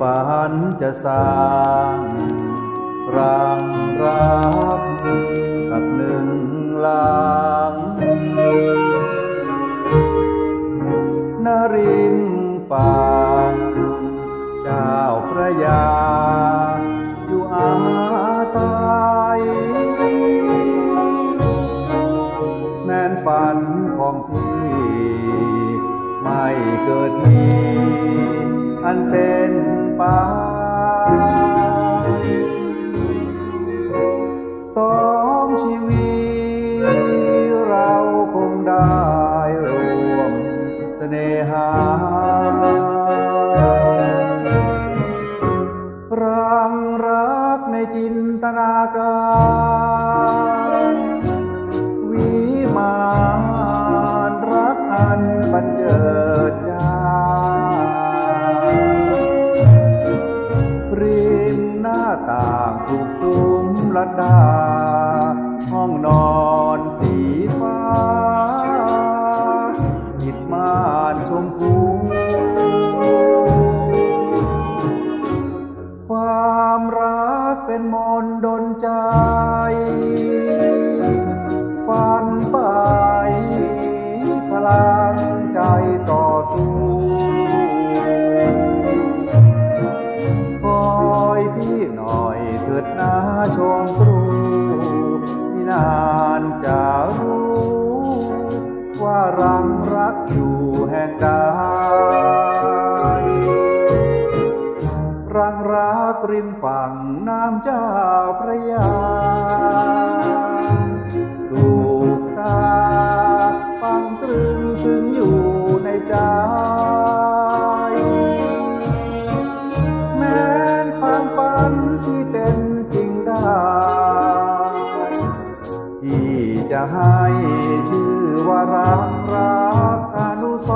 ฝันจะสร้างรังรักสักหนึ่งลังนรินทร์ฟังเจ้าพระยา อยู่อาศัยแม้นฝันของพี่ ไม่เกิดมีอันเป็น ไปสองชีวิตเราคงได้รวมเสน่หารังรักในจินตนาการ ถูกซุ้มลัดดา ห้องนอนสีฟ้าปิดม่านชมพู ความรักเป็นมนดนใจ ชมครูที่นานจะรู้ ว่ารังรักอยู่แห่งใดรังรักริมฝั่งน้ำเจ้าพระยา ที่จะให้ชื่อว่ารักรักอนุส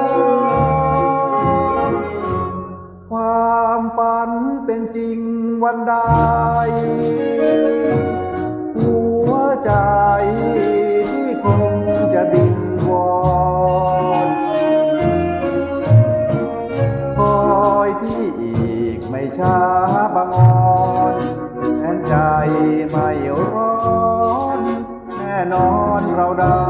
รความฝันเป็นจริงวันใด นอนเราได้สุขสันต์